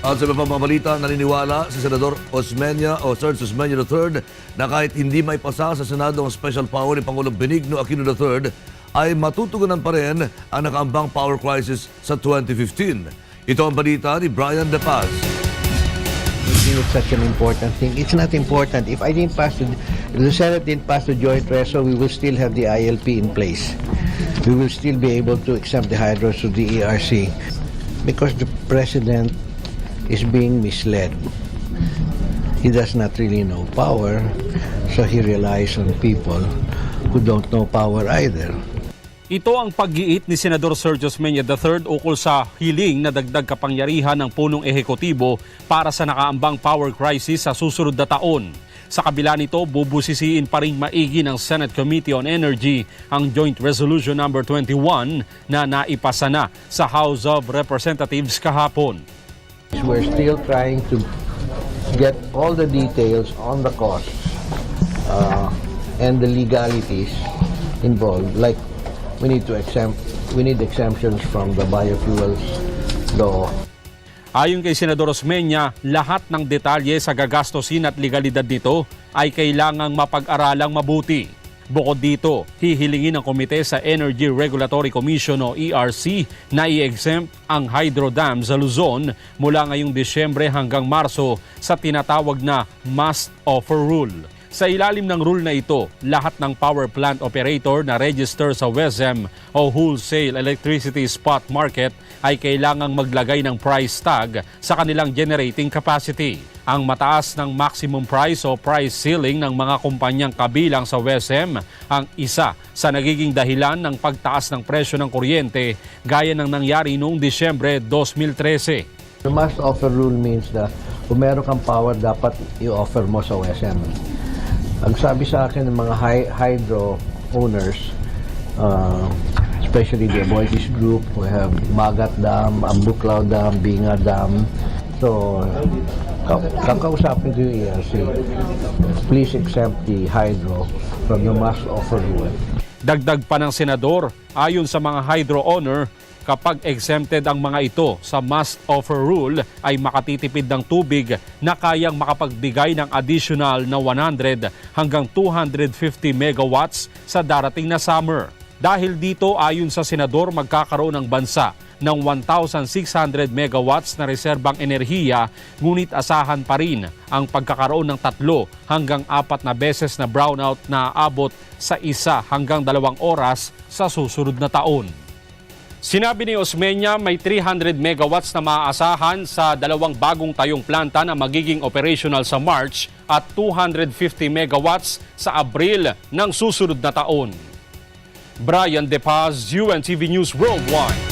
At sa mga balita, naniniwala si Senador Osmeña o Serge Osmeña III na kahit hindi may pasa sa Senado ang special power ni Pangulong Benigno Aquino III, ay matutugunan pa rin ang nakaambang power crisis sa 2015. Ito ang balita ni Brian De Paz. it's such an important thing. It's not important. If I didn't pass the, the Senate didn't pass the joint reso, we will still have the ILP in place. We will still be able to exempt the hydros to the ERC because the president is being misled. He does not really know power, so he relies on people who don't know power either. Ito ang paggiit ni Senador Sergio Osmeña III ukol sa hiling na dagdag kapangyarihan ng punong ehekutibo para sa nakaambang power crisis sa susunod na taon. Sa kabila nito, bubusisiin pa rin maigi ng Senate Committee on Energy ang Joint Resolution number 21 na naipasa na sa House of Representatives kahapon. We're still trying to get all the details on the costs uh, and the legalities involved. Like we need to exempt, we need exemptions from the biofuels law. Ayon kay Senador Osmeña, lahat ng detalye sa gagastosin at legalidad nito ay kailangang mapag-aralang mabuti. Bukod dito, hihilingin ng komite sa Energy Regulatory Commission o ERC na i-exempt ang hydro dam sa Luzon mula ngayong Disyembre hanggang Marso sa tinatawag na must offer rule. Sa ilalim ng rule na ito, lahat ng power plant operator na register sa WESM o Wholesale Electricity Spot Market ay kailangang maglagay ng price tag sa kanilang generating capacity. Ang mataas ng maximum price o price ceiling ng mga kumpanyang kabilang sa WESM ang isa sa nagiging dahilan ng pagtaas ng presyo ng kuryente gaya ng nangyari noong Disyembre 2013. The must offer rule means na kung meron kang power, dapat i-offer mo sa OSM. Ang sabi sa akin ng mga hy- hydro owners, uh, especially the Aboitiz Group, we have Magat Dam, Ambuklaw Dam, Binga Dam. So, ka- kakausapin ko yung ERC. Please exempt the hydro from the must offer rule. Dagdag pa ng senador, ayon sa mga hydro owner, kapag exempted ang mga ito sa must offer rule ay makatitipid ng tubig na kayang makapagbigay ng additional na 100 hanggang 250 megawatts sa darating na summer. Dahil dito ayon sa senador magkakaroon ng bansa ng 1,600 megawatts na reserbang enerhiya ngunit asahan pa rin ang pagkakaroon ng tatlo hanggang apat na beses na brownout na aabot sa isa hanggang dalawang oras sa susunod na taon. Sinabi ni Osmeña may 300 megawatts na maaasahan sa dalawang bagong tayong planta na magiging operational sa March at 250 megawatts sa Abril ng susunod na taon. Brian De Paz, UNTV News Worldwide.